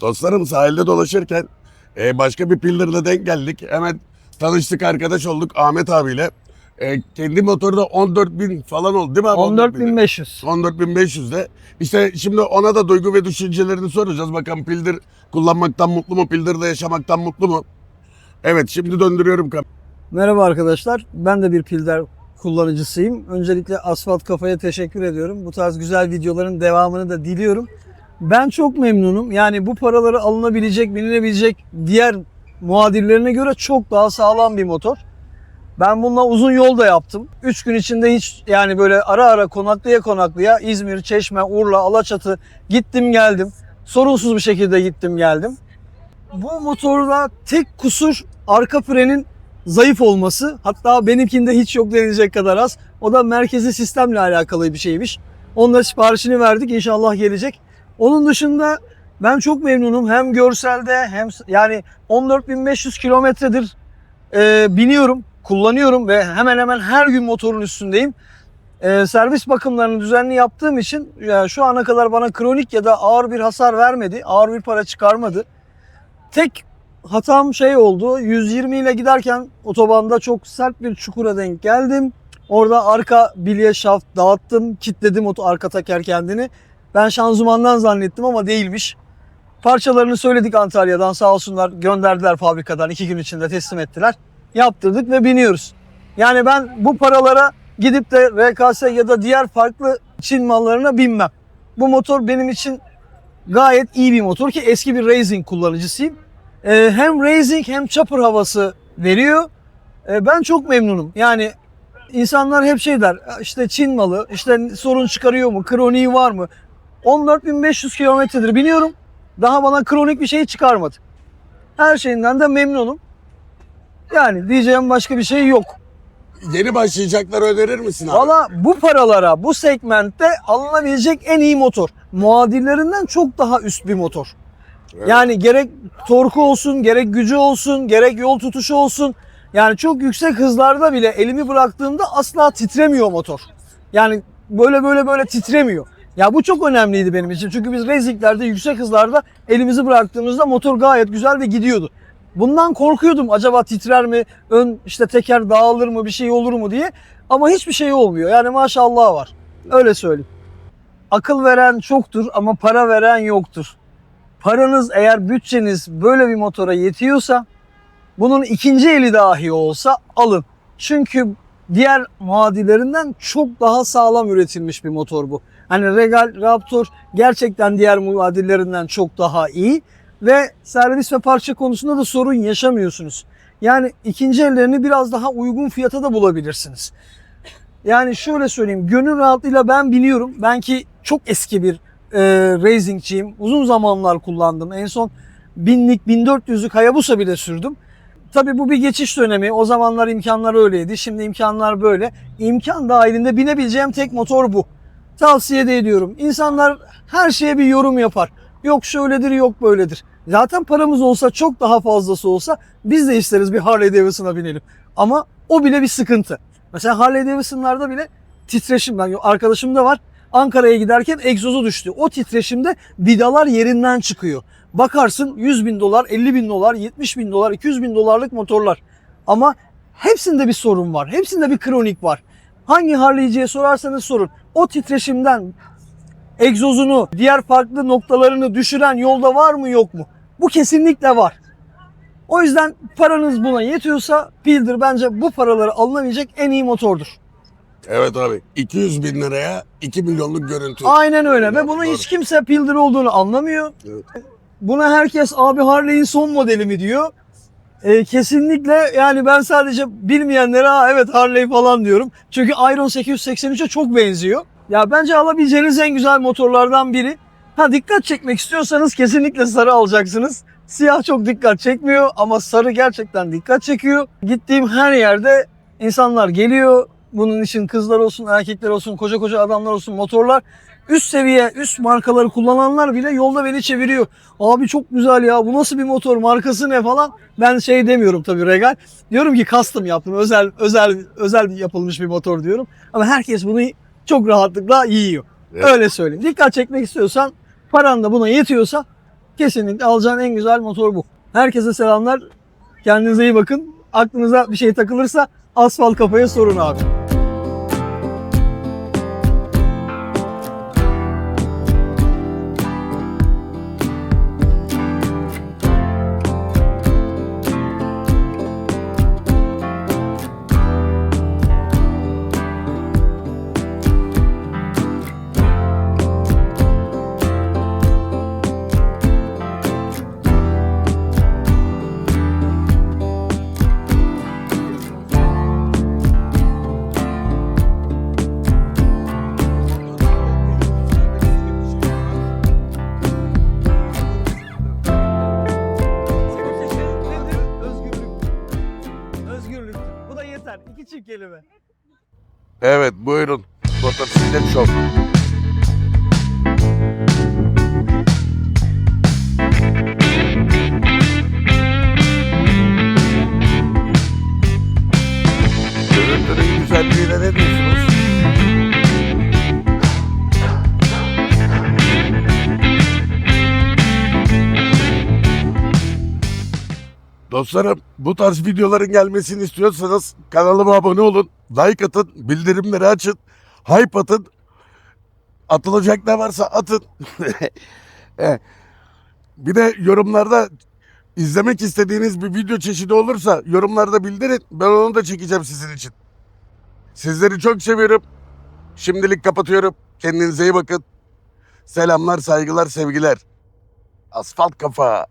Dostlarım sahilde dolaşırken e, başka bir pillarla denk geldik. Hemen tanıştık arkadaş olduk Ahmet abiyle. E, kendi motoru da 14 bin falan oldu değil mi abi? 14.500. 14.500'de. İşte şimdi ona da duygu ve düşüncelerini soracağız. Bakalım pildir kullanmaktan mutlu mu? Pildirde yaşamaktan mutlu mu? Evet şimdi döndürüyorum kamerayı. Merhaba arkadaşlar. Ben de bir Pilder kullanıcısıyım. Öncelikle Asfalt Kafa'ya teşekkür ediyorum. Bu tarz güzel videoların devamını da diliyorum. Ben çok memnunum. Yani bu paraları alınabilecek, binilebilecek diğer muadillerine göre çok daha sağlam bir motor. Ben bununla uzun yol da yaptım. 3 gün içinde hiç yani böyle ara ara konaklaya konaklaya İzmir, Çeşme, Urla, Alaçatı gittim geldim. Sorunsuz bir şekilde gittim geldim. Bu motorda tek kusur arka frenin zayıf olması. Hatta benimkinde hiç yok denilecek kadar az. O da merkezi sistemle alakalı bir şeymiş. Onun da siparişini verdik. İnşallah gelecek. Onun dışında ben çok memnunum. Hem görselde hem yani 14.500 kilometredir e, biniyorum, kullanıyorum ve hemen hemen her gün motorun üstündeyim. E, servis bakımlarını düzenli yaptığım için ya şu ana kadar bana kronik ya da ağır bir hasar vermedi. Ağır bir para çıkarmadı. Tek hatam şey oldu. 120 ile giderken otobanda çok sert bir çukura denk geldim. Orada arka bilye şaft dağıttım. Kitledim o arka teker kendini. Ben şanzımandan zannettim ama değilmiş. Parçalarını söyledik Antalya'dan sağ olsunlar gönderdiler fabrikadan iki gün içinde teslim ettiler. Yaptırdık ve biniyoruz. Yani ben bu paralara gidip de RKS ya da diğer farklı Çin mallarına binmem. Bu motor benim için gayet iyi bir motor ki eski bir racing kullanıcısıyım. Ee, hem racing hem chopper havası veriyor. Ee, ben çok memnunum. Yani insanlar hep şey der işte Çin malı işte sorun çıkarıyor mu kroniği var mı? 14.500 kilometredir biniyorum. Daha bana kronik bir şey çıkarmadı. Her şeyinden de memnunum. Yani diyeceğim başka bir şey yok. Yeni başlayacakları önerir misin abi? Valla bu paralara bu segmentte alınabilecek en iyi motor. Muadillerinden çok daha üst bir motor. Evet. Yani gerek torku olsun, gerek gücü olsun, gerek yol tutuşu olsun. Yani çok yüksek hızlarda bile elimi bıraktığımda asla titremiyor motor. Yani böyle böyle böyle titremiyor. Ya bu çok önemliydi benim için. Çünkü biz racinglerde yüksek hızlarda elimizi bıraktığımızda motor gayet güzel ve gidiyordu. Bundan korkuyordum acaba titrer mi, ön işte teker dağılır mı, bir şey olur mu diye. Ama hiçbir şey olmuyor. Yani maşallah var. Öyle söyleyeyim. Akıl veren çoktur ama para veren yoktur. Paranız eğer bütçeniz böyle bir motora yetiyorsa bunun ikinci eli dahi olsa alın. Çünkü diğer muadillerinden çok daha sağlam üretilmiş bir motor bu. Hani Regal Raptor gerçekten diğer muadillerinden çok daha iyi ve servis ve parça konusunda da sorun yaşamıyorsunuz. Yani ikinci ellerini biraz daha uygun fiyata da bulabilirsiniz. Yani şöyle söyleyeyim, gönül rahatlığıyla ben biniyorum. Ben ki çok eski bir e, racingçiyim. Uzun zamanlar kullandım. En son binlik 1400'lük Hayabusa bile sürdüm. Tabii bu bir geçiş dönemi. O zamanlar imkanlar öyleydi. Şimdi imkanlar böyle. İmkan dahilinde binebileceğim tek motor bu. Tavsiye de ediyorum. İnsanlar her şeye bir yorum yapar. Yok şöyledir yok böyledir. Zaten paramız olsa çok daha fazlası olsa biz de isteriz bir Harley Davidson'a binelim. Ama o bile bir sıkıntı. Mesela Harley Davidson'larda bile titreşim. Ben arkadaşım da var. Ankara'ya giderken egzozu düştü. O titreşimde vidalar yerinden çıkıyor. Bakarsın 100 bin dolar, 50 bin dolar, 70 bin dolar, 200 bin dolarlık motorlar. Ama hepsinde bir sorun var. Hepsinde bir kronik var. Hangi Harley'ciye sorarsanız sorun. O titreşimden egzozunu, diğer farklı noktalarını düşüren yolda var mı yok mu? Bu kesinlikle var. O yüzden paranız buna yetiyorsa Pilder bence bu paraları alınabilecek en iyi motordur. Evet abi 200 bin liraya 2 milyonluk görüntü. Aynen öyle ve bunu hiç kimse Pilder olduğunu anlamıyor. Evet. Buna herkes abi Harley'in son modeli mi diyor. Ee, kesinlikle yani ben sadece bilmeyenlere ha evet Harley falan diyorum. Çünkü Iron 883'e çok benziyor. Ya bence alabileceğiniz en güzel motorlardan biri. Ha dikkat çekmek istiyorsanız kesinlikle sarı alacaksınız. Siyah çok dikkat çekmiyor ama sarı gerçekten dikkat çekiyor. Gittiğim her yerde insanlar geliyor. Bunun için kızlar olsun, erkekler olsun, koca koca adamlar olsun, motorlar. Üst seviye, üst markaları kullananlar bile yolda beni çeviriyor. Abi çok güzel ya bu nasıl bir motor, markası ne falan. Ben şey demiyorum tabii Regal. Diyorum ki custom yaptım, özel özel özel yapılmış bir motor diyorum. Ama herkes bunu çok rahatlıkla yiyor. Evet. Öyle söyleyeyim. Dikkat çekmek istiyorsan, paran da buna yetiyorsa Kesinlikle alacağın en güzel motor bu. Herkese selamlar. Kendinize iyi bakın. Aklınıza bir şey takılırsa asfalt kafaya sorun abi. Evet buyurun. Motosiklet Show. Görüntünün güzelliğine ne diyorsunuz? Dostlarım bu tarz videoların gelmesini istiyorsanız kanalıma abone olun, like atın, bildirimleri açın, hype atın. Atılacak ne varsa atın. Bir de yorumlarda izlemek istediğiniz bir video çeşidi olursa yorumlarda bildirin. Ben onu da çekeceğim sizin için. Sizleri çok seviyorum. Şimdilik kapatıyorum. Kendinize iyi bakın. Selamlar, saygılar, sevgiler. Asfalt kafa.